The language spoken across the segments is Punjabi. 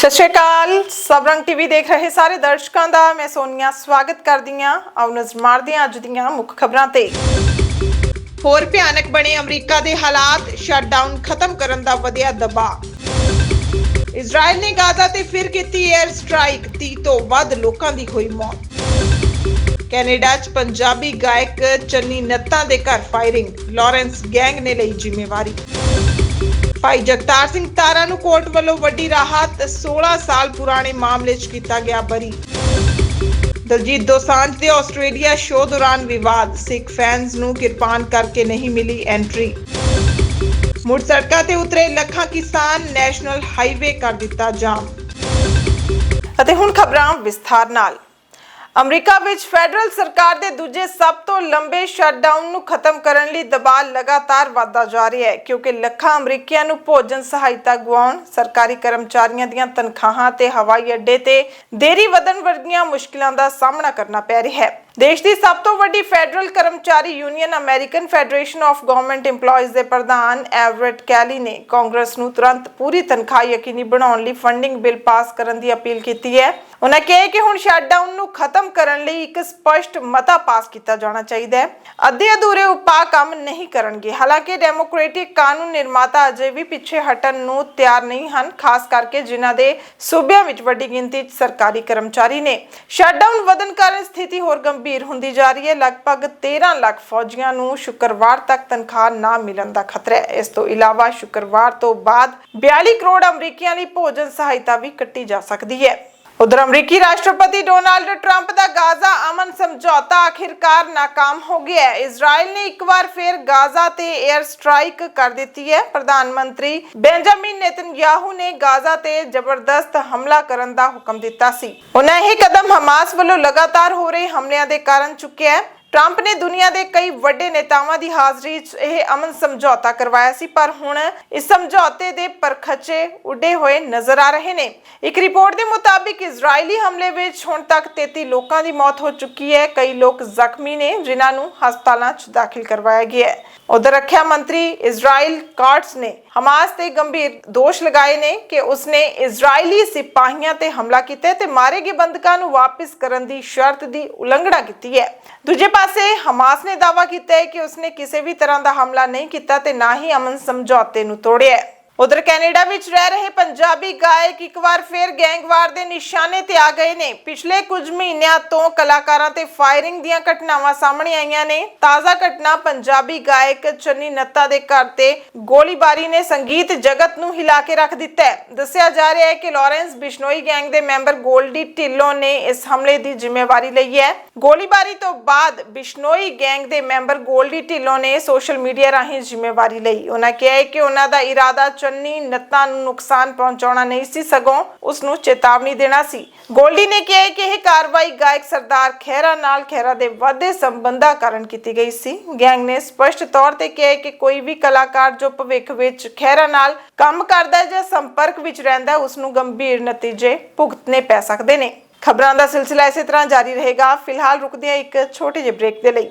ਸਤਿ ਸ਼੍ਰੀ ਅਕਾਲ। ਸਬਰੰਗ ਟੀਵੀ ਦੇਖ ਰਹੇ ਸਾਰੇ ਦਰਸ਼ਕਾਂ ਦਾ। ਮੈਂ ਸੋਨੀਆ ਸਵਾਗਤ ਕਰਦੀ ਹਾਂ। ਆਓ ਨਜ਼ਰ ਮਾਰਦੇ ਹਾਂ ਅੱਜ ਦੀਆਂ ਮੁੱਖ ਖਬਰਾਂ ਤੇ। ਹੋਰ ਭਿਆਨਕ ਬਣੇ ਅਮਰੀਕਾ ਦੇ ਹਾਲਾਤ, ਸ਼ਟਡਾਊਨ ਖਤਮ ਕਰਨ ਦਾ ਵਧਿਆ ਦਬਾਅ। ਇਜ਼ਰਾਈਲ ਨੇ ਗਾਜ਼ਾ ਤੇ ਫਿਰ ਕੀਤੀ 에ਅਰ ਸਟ੍ਰਾਈਕ 30 ਤੋਂ ਵੱਧ ਲੋਕਾਂ ਦੀ ਹੋਈ ਮੌਤ। ਕੈਨੇਡਾ 'ਚ ਪੰਜਾਬੀ ਗਾਇਕ ਚੰਨੀ ਨੱਤਾ ਦੇ ਘਰ ਫਾਇਰਿੰਗ ਲਾਰੈਂਸ ਗੈਂਗ ਨੇ ਲਈ ਜ਼ਿੰਮੇਵਾਰੀ। ਭਾਈ ਜਗਤਾਰ ਸਿੰਘ ਤਾਰਾ ਨੂੰ ਕੋਰਟ ਵੱਲੋਂ ਵੱਡੀ ਰਾਹਤ 16 ਸਾਲ ਪੁਰਾਣੇ ਮਾਮਲੇ 'ਚ ਕੀਤਾ ਗਿਆ ਬਰੀ। ਦਲਜੀਤ ਦੋਸਾਂਝ ਦੇ ਆਸਟ੍ਰੇਲੀਆ ਸ਼ੋਅ ਦੌਰਾਨ ਵਿਵਾਦ, ਸਿੱਖ ਫੈਨਸ ਨੂੰ ਕਿਰਪਾਨ ਕਰਕੇ ਨਹੀਂ ਮਿਲੀ ਐਂਟਰੀ ਮੁੜ ਸੜਕਾਂ ਤੇ ਉਤਰੇ ਲੱਖਾਂ ਕਿਸਾਨ ਨੈਸ਼ਨਲ ਹਾਈਵੇ ਕਰ ਦਿੱਤਾ ਜਾਮ। ਅਤੇ ਹੁਣ ਖਬਰਾਂ ਵਿਸਥਾਰ ਨਾਲ। ਅਮਰੀਕਾ ਵਿੱਚ ਫੈਡਰਲ ਸਰਕਾਰ ਦੇ ਦੂਜੇ ਸਭ ਤੋਂ ਲੰਬੇ ਸ਼ਟਡਾਊਨ ਨੂੰ ਖਤਮ ਕਰਨ ਲਈ ਦਬਾਅ ਲਗਾਤਾਰ ਵਧਦਾ ਜਾ ਰਿਹਾ ਹੈ, ਕਿਉਂਕਿ ਲੱਖਾਂ ਅਮਰੀਕੀਆਂ ਨੂੰ ਭੋਜਨ ਸਹਾਇਤਾ ਗੁਆਉਣ, ਸਰਕਾਰੀ ਕਰਮਚਾਰੀਆਂ ਦੀਆਂ ਤਨਖਾਹਾਂ ਤੇ ਹਵਾਈ ਅੱਡੇ ਤੇ ਦੇਰੀ ਵਧਣ ਵਰਗੀਆਂ ਮੁਸ਼ਕਿਲਾਂ ਦਾ ਸਾਹਮਣਾ ਕਰਨਾ ਪੈ ਰਿਹਾ ਹੈ। ਦੇਸ਼ ਦੀ ਸਭ ਤੋਂ ਵੱਡੀ ਫੈਡਰਲ ਕਰਮਚਾਰੀ union American federation of government EMPLOYEES ਦੇ ਪ੍ਰਧਾਨ ਐਵਰਟ ਕੈਲੀ ਨੇ ਕਾਂਗਰਸ ਨੂੰ ਤੁਰੰਤ ਪੂਰੀ ਤਨਖਾਹ ਯਕੀਨੀ ਬਣਾਉਣ ਲਈ ਫੰਡਿੰਗ ਬਿੱਲ ਪਾਸ ਕਰਨ ਦੀ ਅਪੀਲ ਕੀਤੀ ਹੈ। ਉਹਨਾਂ ਕਿਹਾ ਕਿ ਹੁਣ ਸ਼ਟਡਾਊਨ ਨੂੰ ਖਤਮ ਕਰਨ ਲਈ ਇੱਕ ਸਪਸ਼ਟ ਮਤਾ ਪਾਸ ਕੀਤਾ ਜਾਣਾ ਚਾਹੀਦਾ ਹੈ। ਅੱਧੇ ਅਧੂਰੇ ਉਪਾਅ ਕੰਮ ਨਹੀਂ ਕਰਨਗੇ। ਹਾਲਾਂਕਿ ਡੈਮੋਕ੍ਰੈਟਿਕ ਕਾਨੂੰਨ ਨਿਰਮਾਤਾ ਅਜੇ ਵੀ ਪਿੱਛੇ ਹਟਣ ਨੂੰ ਤਿਆਰ ਨਹੀਂ ਹਨ, ਖਾਸ ਕਰਕੇ ਜਿਨ੍ਹਾਂ ਦੇ ਸੂਬਿਆਂ ਵਿੱਚ ਵੱਡੀ ਗਿਣਤੀ 'ਚ ਸਰਕਾਰੀ ਕਰਮਚਾਰੀ ਨੇ। ਸ਼ਟਡਾਊਨ ਵਧਣ ਕਾਰਨ ਸਥਿਤੀ ਹੋਰ ਗੰਭੀਰ ਗੰਭੀਰ ਹੁੰਦੀ ਜਾ ਰਹੀ ਹੈ। ਲਗਭਗ 13 ਲੱਖ ਫੌਜੀਆਂ ਨੂੰ ਸ਼ੁੱਕਰਵਾਰ ਤੱਕ ਤਨਖਾਹ ਨਾ ਮਿਲਣ ਦਾ ਖਤਰਾ ਹੈ। ਇਸ ਤੋਂ ਇਲਾਵਾ ਸ਼ੁੱਕਰਵਾਰ ਤੋਂ ਬਾਅਦ 42 ਕਰੋੜ ਅਮਰੀਕੀਆਂ ਲਈ ਭੋਜਨ ਸਹਾਇਤਾ ਵੀ ਕੱਟੀ ਜਾ ਸਕਦੀ ਹੈ। ਉਧਰ ਅਮਰੀਕੀ ਰਾਸ਼ਟਰਪਤੀ ਡੋਨਾਲਡ ਟਰੰਪ ਦਾ ਗਾਜ਼ਾ ਅਮਨ ਸਮਝੌਤਾ ਆਖਿਰਕਾਰ ਨਾਕਾਮ ਹੋ ਗਿਆ ਹੈ। ਇਜ਼ਰਾਈਲ ਨੇ ਇੱਕ ਵਾਰ ਫਿਰ ਗਾਜ਼ਾ ਤੇ 에ਅਰ ਸਟ੍ਰਾਈਕ ਕਰ ਦਿੱਤੀ ਹੈ। ਪ੍ਰਧਾਨ ਮੰਤਰੀ ਬੈਂਜਾਮਿਨ ਨੇਤਨਯਾਹੂ ਨੇ ਗਾਜ਼ਾ ਤੇ ਜ਼ਬਰਦਸਤ ਹਮਲਾ ਕਰਨ ਦਾ ਹੁਕਮ ਦਿੱਤਾ ਸੀ। ਉਹਨਾਂ ਇਹ ਕਦਮ ਹਮਾਸ ਵੱਲੋਂ ਲਗਾਤਾਰ ਹੋ ਰਹੇ ਹਮਲਿਆਂ ਦੇ ਕਾਰਨ ਚੁੱਕਿਆ ਹੈ। ਟਰੰਪ ਨੇ ਦੁਨੀਆ ਦੇ ਕਈ ਵੱਡੇ ਨੇਤਾਵਾਂ ਦੀ ਹਾਜ਼ਰੀ 'ਚ ਇਹ ਅਮਨ ਸਮਝੌਤਾ ਕਰਵਾਇਆ ਸੀ, ਪਰ ਹੁਣ ਇਸ ਸਮਝੌਤੇ ਦੇ ਪਰਖਚੇ ਉੱਡੇ ਹੋਏ ਨਜ਼ਰ ਆ ਰਹੇ ਨੇ। ਇੱਕ ਰਿਪੋਰਟ ਦੇ ਮੁਤਾਬਿਕ ਇਜ਼ਰਾਈਲੀ ਹਮਲੇ ਵਿੱਚ ਹੁਣ ਤੱਕ 33 ਲੋਕਾਂ ਦੀ ਮੌਤ ਹੋ ਚੁੱਕੀ ਹੈ। ਕਈ ਲੋਕ ਜ਼ਖਮੀ ਨੇ, ਜਿਨ੍ਹਾਂ ਨੂੰ ਹਸਪਤਾਲਾਂ 'ਚ ਦਾਖਲ ਕਰਵਾਇਆ ਗਿਆ ਹੈ। ਉਧਰ ਰੱਖਿਆ ਮੰਤਰੀ ਇਜ਼ਰਾਈਲ ਕਾਰਟਸ ਨੇ ਹਮਾਸ ਤੇ ਗੰਭੀਰ ਦੋਸ਼ ਲਗਾਏ ਨੇ ਕਿ ਉਸਨੇ ਇਜ਼ਰਾਈਲੀ ਸਿਪਾਹੀਆਂ ਤੇ ਹਮਲਾ ਕੀਤਾ ਤੇ ਮਾਰੇ ਗਏ ਬੰਦਕਾਂ ਨੂੰ ਵਾਪਸ ਕਰਨ ਦੀ ਸ਼ਰਤ ਦੀ ਉਲੰਘਣਾ ਕੀਤੀ ਹੈ ਦੂਜੇ ਪਾਸੇ ਹਮਾਸ ਨੇ ਦਾਅਵਾ ਕੀਤਾ ਹੈ ਕਿ ਉਸਨੇ ਕਿਸੇ ਵੀ ਤਰ੍ਹਾਂ ਦਾ ਹਮਲਾ ਨਹੀਂ ਕੀਤਾ ਤੇ ਨਾ ਹੀ ਅਮਨ ਸਮਝੌਤੇ ਨੂੰ ਤੋੜਿਆ ਉਧਰ ਕੈਨੇਡਾ ਵਿੱਚ ਰਹਿ ਰਹੇ ਪੰਜਾਬੀ ਗਾਇਕ ਇੱਕ ਵਾਰ ਫਿਰ ਗੈਂਗਵਾਰ ਦੇ ਨਿਸ਼ਾਨੇ ਤੇ ਆ ਗਏ ਨੇ। ਪਿਛਲੇ ਕੁਝ ਮਹੀਨਿਆਂ ਤੋਂ ਕਲਾਕਾਰਾਂ ਤੇ ਫਾਇਰਿੰਗ ਦੀਆਂ ਘਟਨਾਵਾਂ ਸਾਹਮਣੇ ਆਈਆਂ ਨੇ। ਤਾਜ਼ਾ ਘਟਨਾ ਪੰਜਾਬੀ ਗਾਇਕ ਚੰਨੀ ਨੱਤਾ ਦੇ ਘਰ ਤੇ ਗੋਲੀਬਾਰੀ ਨੇ ਸੰਗੀਤ ਜਗਤ ਨੂੰ ਹਿਲਾ ਕੇ ਰੱਖ ਦਿੱਤਾ ਹੈ। ਦੱਸਿਆ ਜਾ ਰਿਹਾ ਹੈ ਕਿ ਲਾਰੈਂਸ ਬਿਸ਼ਨੋਈ ਗੈਂਗ ਦੇ ਮੈਂਬਰ ਗੋਲਡੀ ਢਿੱਲੋਂ ਨੇ ਇਸ ਹਮਲੇ ਦੀ ਜ਼ਿੰਮੇਵਾਰੀ ਲਈ ਹੈ। ਗੋਲੀਬਾਰੀ ਤੋਂ ਬਾਅਦ ਬਿਸ਼ਨੋਈ ਗੈਂਗ ਦੇ ਮੈਂਬਰ ਗੋਲਡੀ ਢਿੱਲੋਂ ਨੇ ਸੋਸ਼ਲ ਮੀਡੀਆ ਰਾਹੀਂ ਜ਼ਿੰਮੇਵਾਰੀ ਲਈ। ਉਹਨਾਂ ਕਿਹਾ ਹੈ ਕਿ ਉਹਨਾਂ ਦਾ ਇਰਾਦਾ ਚੰਨੀ ਨੱਤਾ ਨੂੰ ਨੁਕਸਾਨ ਪਹੁੰਚਾਉਣਾ ਨਹੀਂ ਸੀ, ਸਗੋਂ ਉਸ ਨੂੰ ਚੇਤਾਵਨੀ ਦੇਣਾ ਸੀ। ਗੋਲਡੀ ਨੇ ਕਿਹਾ ਕਿ ਇਹ ਕਾਰਵਾਈ ਗਾਇਕ ਸਰਦਾਰ ਖਹਿਰਾ ਨਾਲ ਖਹਿਰਾ ਦੇ ਵਾਧੇ ਸੰਬੰਧਾਂ ਕਾਰਨ ਕੀਤੀ ਗਈ ਸੀ। ਗੈਂਗ ਨੇ ਸਪਸ਼ਟ ਤੌਰ ਤੇ ਕਿਹਾ ਕਿ ਕੋਈ ਵੀ ਕਲਾਕਾਰ ਜੋ ਭਵਿੱਖ ਵਿੱਚ ਖਹਿਰਾ ਨਾਲ ਕੰਮ ਕਰਦਾ ਜਾਂ ਸੰਪਰਕ ਵਿੱਚ ਰਹਿੰਦਾ ਹੈ ਉਸ ਨੂੰ ਗੰਭੀਰ ਨਤੀਜੇ ਭੁਗਤਣੇ ਪੈ ਸਕਦੇ ਨੇ। ਖਬਰਾਂ ਦਾ ਸਿਲਸਿਲਾ ਇਸੇ ਤਰ੍ਹਾਂ ਜਾਰੀ ਰਹੇਗਾ। ਫਿਲਹਾਲ ਰੁਕਦੇ ਹਾਂ ਇੱਕ ਛੋਟੇ ਜਿਹੇ ਬ੍ਰੇਕ ਦੇ ਲਈ।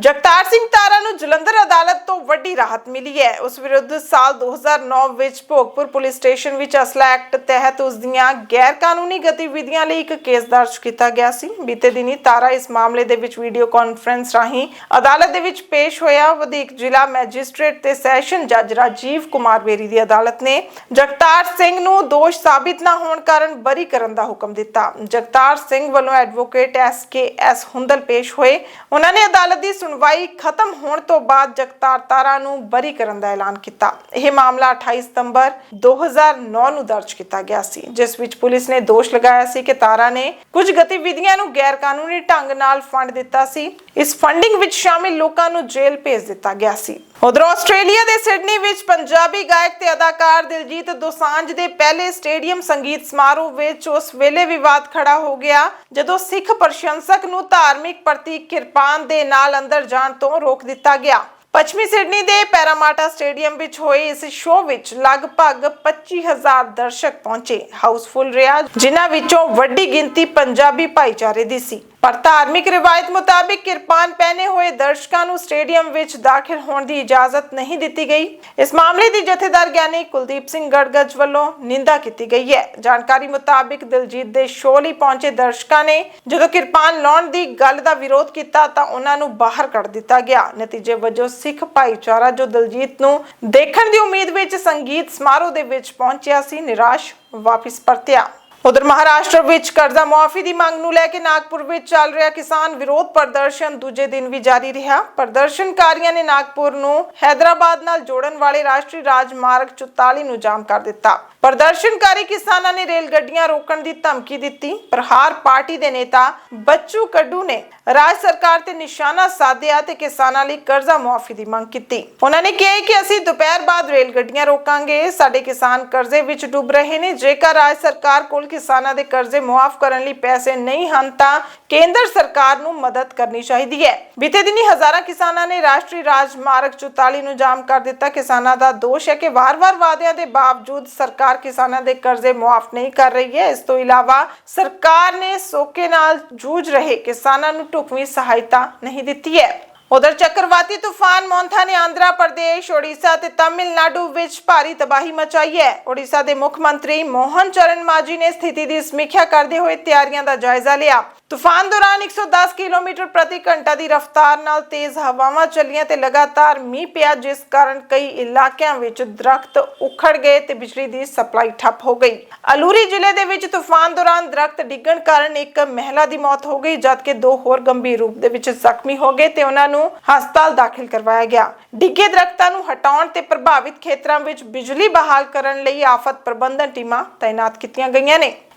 ਜਗਤਾਰ ਸਿੰਘ ਤਾਰਾ ਨੂੰ ਜਲੰਧਰ ਅਦਾਲਤ ਤੋਂ ਵੱਡੀ ਰਾਹਤ ਮਿਲੀ ਹੈ। ਉਸ ਵਿਰੁੱਧ ਸਾਲ 2009 ਵਿੱਚ ਭੋਗਪੁਰ ਪੁਲਿਸ ਸਟੇਸ਼ਨ ਵਿੱਚ ਅਸਲਾ ਐਕਟ ਤਹਿਤ ਉਸ ਦੀਆਂ ਗੈਰ ਕਾਨੂੰਨੀ ਗਤੀਵਿਧੀਆਂ ਲਈ ਇੱਕ ਕੇਸ ਦਰਜ ਕੀਤਾ ਗਿਆ ਸੀ। ਬੀਤੇ ਦਿਨੀ ਤਾਰਾ ਇਸ ਮਾਮਲੇ ਦੇ ਵਿੱਚ ਵੀਡੀਓ ਕਾਨਫਰੰਸ ਰਾਹੀਂ ਅਦਾਲਤ ਦੇ ਵਿੱਚ ਪੇਸ਼ ਹੋਇਆ। ਵਧੀਕ ਜ਼ਿਲ੍ਹਾ ਮੈਜਿਸਟ੍ਰੇਟ ਤੇ ਸੈਸ਼ਨ ਜੱਜ ਰਾਜੀਵ ਕੁਮਾਰ ਬੇਰੀ ਦੀ ਅਦਾਲਤ ਨੇ ਜਗਤਾਰ ਸਿੰਘ ਨੂੰ ਦੋਸ਼ ਸਾਬਿਤ ਨਾ ਹੋਣ ਕਾਰਨ ਬਰੀ ਕਰਨ ਦਾ ਹੁਕਮ ਦਿੱਤਾ। ਜਗਤਾਰ ਸਿੰਘ ਵੱਲੋਂ advocate S K S Hundal ਪੇਸ਼ ਹੋਏ। ਉਹਨਾਂ ਨੇ ਅਦਾਲਤ ਦੀ ਸੁਣਵਾਈ ਖਤਮ ਹੋਣ ਤੋਂ ਬਾਅਦ ਜਗਤਾਰ ਤਾਰਾ ਨੂੰ ਬਰੀ ਕਰਨ ਦਾ ਐਲਾਨ ਕੀਤਾ। ਇਹ ਮਾਮਲਾ 28 ਸਤੰਬਰ 2009 ਨੂੰ ਦਰਜ ਕੀਤਾ ਗਿਆ ਸੀ, ਜਿਸ ਵਿੱਚ ਪੁਲਿਸ ਨੇ ਦੋਸ਼ ਲਗਾਇਆ ਸੀ ਕਿ ਤਾਰਾ ਨੇ ਕੁਝ ਗਤੀਵਿਧੀਆਂ ਨੂੰ ਗੈਰ ਕਾਨੂੰਨੀ ਢੰਗ ਨਾਲ ਫੰਡ ਦਿੱਤਾ ਸੀ। ਇਸ ਫੰਡਿੰਗ ਵਿੱਚ ਸ਼ਾਮਿਲ ਲੋਕਾਂ ਨੂੰ ਜੇਲ੍ਹ ਭੇਜ ਦਿੱਤਾ ਗਿਆ ਸੀ। ਉਧਰ ਆਸਟ੍ਰੇਲੀਆ ਦੇ ਸਿਡਨੀ ਵਿੱਚ ਪੰਜਾਬੀ ਗਾਇਕ ਤੇ ਅਦਾਕਾਰ ਦਿਲਜੀਤ ਦੋਸਾਂਝ ਦੇ ਪਹਿਲੇ ਸਟੇਡੀਅਮ ਸੰਗੀਤ ਸਮਾਰੋਹ ਵਿੱਚ ਉਸ ਵੇਲੇ ਵਿਵਾਦ ਖੜਾ ਹੋ ਗਿਆ, ਜਦੋਂ ਸਿੱਖ ਪ੍ਰਸ਼ੰਸਕ ਨੂੰ ਧਾਰਮਿਕ ਪ੍ਰਤੀਕ ਕਿਰਪਾਨ ਦੇ ਨਾਲ ਅੰਦਰ ਜਾਣ ਤੋਂ ਰੋਕ ਦਿੱਤਾ ਗਿਆ। ਪੱਛਮੀ ਸਿਡਨੀ ਦੇ ਪੈਰਾਮਾਟਾ ਸਟੇਡੀਅਮ ਵਿੱਚ ਹੋਏ ਇਸ ਸ਼ੋਅ ਵਿੱਚ ਲਗਭਗ 25000 ਦਰਸ਼ਕ ਪਹੁੰਚੇ। ਹਾਊਸਫੁੱਲ ਰਿਹਾ, ਜਿਨ੍ਹਾਂ ਵਿੱਚੋਂ ਵੱਡੀ ਗਿਣਤੀ ਪੰਜਾਬੀ ਭਾਈਚਾਰੇ ਦੀ ਸੀ। ਪਰ ਧਾਰਮਿਕ ਰਿਵਾਇਤ ਮੁਤਾਬਿਕ ਕਿਰਪਾਨ ਪਹਿਨੇ ਹੋਏ ਦਰਸ਼ਕਾਂ ਨੂੰ ਸਟੇਡੀਅਮ ਵਿੱਚ ਦਾਖਲ ਹੋਣ ਦੀ ਇਜਾਜ਼ਤ ਨਹੀਂ ਦਿੱਤੀ ਗਈ। ਇਸ ਮਾਮਲੇ ਦੀ ਜਥੇਦਾਰ ਗਿਆਨੀ ਕੁਲਦੀਪ ਸਿੰਘ ਗੜਗੜ ਵੱਲੋਂ ਨਿੰਦਾ ਕੀਤੀ ਗਈ ਹੈ। ਜਾਣਕਾਰੀ ਮੁਤਾਬਿਕ ਦਿਲਜੀਤ ਦੇ ਸ਼ੋਅ ਲਈ ਪਹੁੰਚੇ ਦਰਸ਼ਕਾਂ ਨੇ ਜਦੋਂ ਕਿਰਪਾਨ ਲਾਉਣ ਦੀ ਗੱਲ ਦਾ ਵਿਰੋਧ ਕੀਤਾ ਤਾਂ ਉਹਨਾਂ ਨੂੰ ਬਾਹਰ ਕੱਢ ਦਿੱਤਾ ਗਿਆ। ਨਤੀਜੇ ਵਜੋਂ ਸਿੱਖ ਭਾਈਚਾਰਾ ਜੋ ਦਿਲਜੀਤ ਨੂੰ ਦੇਖਣ ਦੀ ਉਮੀਦ ਵਿੱਚ ਸੰਗੀਤ ਸਮਾਰੋਹ ਦੇ ਵਿੱਚ ਪਹੁੰਚਿਆ ਸੀ, ਨਿਰਾਸ਼ ਵਾਪਿਸ ਪਰਤਿਆ। ਉਧਰ ਮਹਾਰਾਸ਼ਟਰ ਵਿੱਚ ਕਰਜ਼ਾ ਮੁਆਫੀ ਦੀ ਮੰਗ ਨੂੰ ਲੈ ਕੇ ਨਾਗਪੁਰ ਵਿੱਚ ਚੱਲ ਰਿਹਾ ਕਿਸਾਨ ਵਿਰੋਧ ਪ੍ਰਦਰਸ਼ਨ। ਦੂਜੇ ਦਿਨ ਵੀ ਜਾਰੀ ਰਿਹਾ। ਪ੍ਰਦਰਸ਼ਨਕਾਰੀਆਂ ਨੇ ਨਾਗਪੁਰ ਨੂੰ ਹੈਦਰਾਬਾਦ ਨਾਲ ਜੋੜਨ ਵਾਲੇ ਰਾਸ਼ਟਰੀ ਰਾਜਮਾਰਗ 44 ਨੂੰ ਜਾਮ ਕਰ ਦਿੱਤਾ। ਪ੍ਰਦਰਸ਼ਨਕਾਰੀ ਕਿਸਾਨਾਂ ਨੇ ਰੇਲ ਗੱਡੀਆਂ ਰੋਕਣ ਦੀ ਧਮਕੀ ਦਿੱਤੀ। ਪ੍ਰਹਾਰ ਪਾਰਟੀ ਦੇ ਨੇਤਾ ਬੱਚੂ ਕੱਡੂ ਨੇ ਰਾਜ ਸਰਕਾਰ ਤੇ ਨਿਸ਼ਾਨਾ ਸਾਧਿਆ ਤੇ ਕਿਸਾਨਾਂ ਲਈ ਕਰਜ਼ਾ ਮੁਆਫੀ ਦੀ ਮੰਗ ਕੀਤੀ। ਉਹਨਾਂ ਨੇ ਕਿਹਾ ਕਿ ਅਸੀਂ ਦੁਪਹਿਰ ਬਾਅਦ ਰੇਲ ਗੱਡੀਆਂ ਰੋਕਾਂਗੇ। ਸਾਡੇ ਕਿਸਾਨ ਕਰਜ਼ੇ ਵਿੱਚ ਡੁੱਬ ਰਹੇ ਨੇ। ਜੇਕਰ ਰਾਜ ਸਰਕਾਰ ਕੋਲ ਕਿਸਾਨਾਂ ਦੇ ਕਰਜ਼ੇ ਮੁਆਫ ਕਰਨ ਲਈ ਪੈਸੇ ਨਹੀਂ ਹਨ ਤਾਂ ਕੇਂਦਰ ਸਰਕਾਰ ਨੂੰ ਮਦਦ ਕਰਨੀ ਚਾਹੀਦੀ ਹੈ। ਬੀਤੇ ਦਿਨੀ ਹਜ਼ਾਰਾਂ ਕਿਸਾਨਾਂ ਨੇ ਰਾਸ਼ਟਰੀ ਰਾਜਮਾਰਗ 44 ਨੂੰ ਜਾਮ ਕਰ ਦਿੱਤਾ। ਕਿਸਾਨਾਂ ਦਾ ਦੋਸ਼ ਹੈ ਕਿ ਵਾਰ-ਵਾਰ ਵਾਅਦਿਆਂ ਦੇ ਬਾਵਜੂਦ ਸਰਕਾਰ ਕਿਸਾਨਾਂ ਦੇ ਕਰਜ਼ੇ ਮੁਆਫ ਨਹੀਂ ਕਰ ਰਹੀ ਹੈ। ਇਸ ਤੋਂ ਇਲਾਵਾ ਸਰਕਾਰ ਨੇ ਸੋਕੇ ਨਾਲ ਜੂਝ ਰਹੇ ਕਿਸਾਨਾਂ ਨੂੰ ਢੁਕਵੀਂ ਸਹਾਇਤਾ ਨਹੀਂ ਦਿੱਤੀ ਹੈ। ਉਧਰ ਚੱਕਰਵਾਤੀ ਤੂਫਾਨ ਮੌਂਥਾ ਨੇ ਆਂਧਰਾ ਪ੍ਰਦੇਸ਼ ਓਡੀਸ਼ਾ ਤੇ ਤਾਮਿਲਨਾਡੂ ਵਿੱਚ ਭਾਰੀ ਤਬਾਹੀ ਮਚਾਈ ਹੈ। ਓਡੀਸ਼ਾ ਦੇ ਮੁੱਖ ਮੰਤਰੀ ਮੋਹਨ ਚਰਨ ਮਾਜੀ ਨੇ ਸਥਿਤੀ ਦੀ ਸਮੀਖਿਆ ਕਰਦੇ ਹੋਏ ਤਿਆਰੀਆਂ ਦਾ ਜਾਇਜ਼ਾ ਲਿਆ। ਤੂਫਾਨ ਦੌਰਾਨ 110 ਕਿਲੋਮੀਟਰ ਪ੍ਰਤੀ ਘੰਟਾ ਦੀ ਰਫ਼ਤਾਰ ਨਾਲ ਤੇਜ਼ ਹਵਾਵਾਂ ਚੱਲੀਆਂ ਤੇ ਲਗਾਤਾਰ ਮੀਂਹ ਪਿਆ, ਜਿਸ ਕਾਰਨ ਕਈ ਇਲਾਕਿਆਂ ਵਿੱਚ ਦਰਖਤ ਉਖੜ ਗਏ ਤੇ ਬਿਜਲੀ ਦੀ ਸਪਲਾਈ ਠੱਪ ਹੋ ਗਈ। ਅਲੂਰੀ ਜ਼ਿਲ੍ਹੇ ਦੇ ਵਿੱਚ ਤੂਫਾਨ ਦੌਰਾਨ ਦਰਖਤ ਡਿੱਗਣ ਕਾਰਨ ਇੱਕ ਮਹਿਲਾ ਦੀ ਮੌਤ ਹੋ ਗਈ, ਜਦਕਿ ਦੋ ਹੋਰ ਗੰਭੀਰ ਰੂਪ ਦੇ ਵਿੱਚ ਜ਼ਖਮੀ ਹੋ ਗਏ ਤੇ ਉਹਨਾਂ ਨੂੰ ਹਸਪਤਾਲ ਦਾਖਲ ਕਰਵਾਇਆ ਗਿਆ। ਡਿੱਗੇ ਦਰਖਤਾਂ ਨੂੰ ਹਟਾਉਣ ਤੇ ਪ੍ਰਭਾਵਿਤ ਖੇਤਰਾਂ ਵਿੱਚ ਬਿਜਲੀ ਬਹਾਲ ਕਰਨ ਲਈ ਆਫਤ ਪ੍ਰਬੰਧਨ ਟੀਮਾਂ ਤਾਇਨਾਤ ਕੀਤੀਆਂ ਗਈਆਂ ਨੇ।